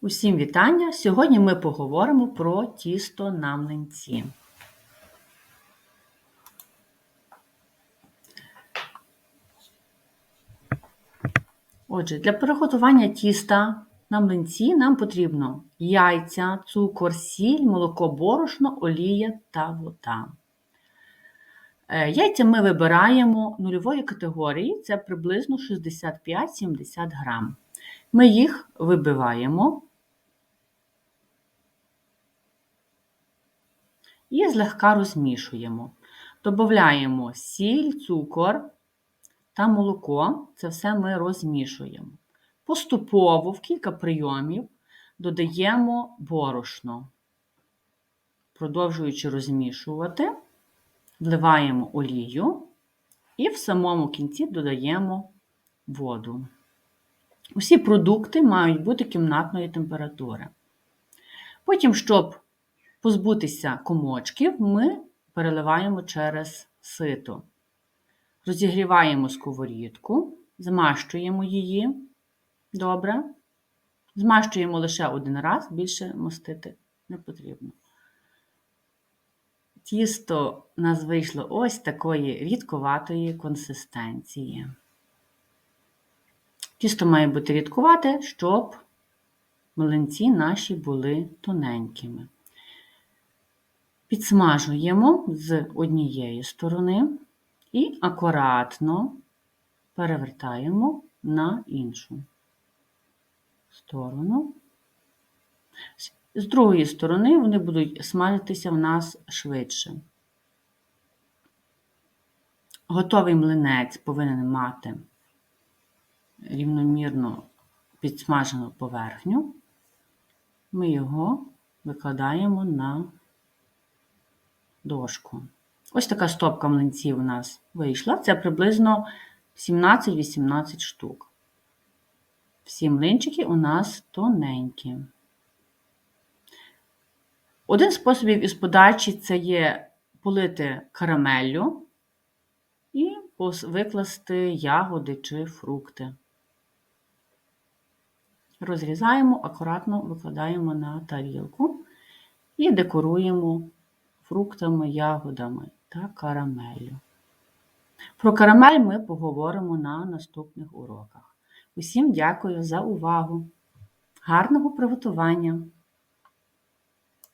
Усім вітання! Сьогодні ми поговоримо про тісто на млинці. Отже, для приготування тіста на млинці нам потрібно яйця, цукор, сіль, молоко, борошно, олія та вода. Е, Яйця ми вибираємо нульової категорії, це приблизно 65-70 грам. Ми їх вибиваємо і злегка розмішуємо. Додаємо сіль, цукор та молоко. Це все ми розмішуємо. Поступово в кілька прийомів додаємо борошно, продовжуючи розмішувати, вливаємо олію і в самому кінці додаємо воду. Усі продукти мають бути кімнатної температури. Потім, щоб позбутися комочків, ми переливаємо через сито. Розігріваємо сковорідку, змащуємо її добре. Змащуємо лише один раз, більше мастити не потрібно. Тісто у нас вийшло ось такої рідковатої консистенції. Тісто має бути рідкувате, щоб млинці наші були тоненькими. Підсмажуємо з однієї сторони і акуратно перевертаємо на іншу сторону. З другої сторони вони будуть смажитися в нас швидше. Готовий млинець повинен мати рівномірно підсмажену поверхню. Ми його викладаємо на дошку. Ось така стопка млинців у нас вийшла. Це приблизно 17-18 штук. Всі млинчики у нас тоненькі. Один з способів із подачі це є полити карамеллю і викласти ягоди чи фрукти. Розрізаємо, акуратно викладаємо на тарілку і декоруємо фруктами, ягодами та карамелю. Про карамель ми поговоримо на наступних уроках. Усім дякую за увагу! Гарного приготування!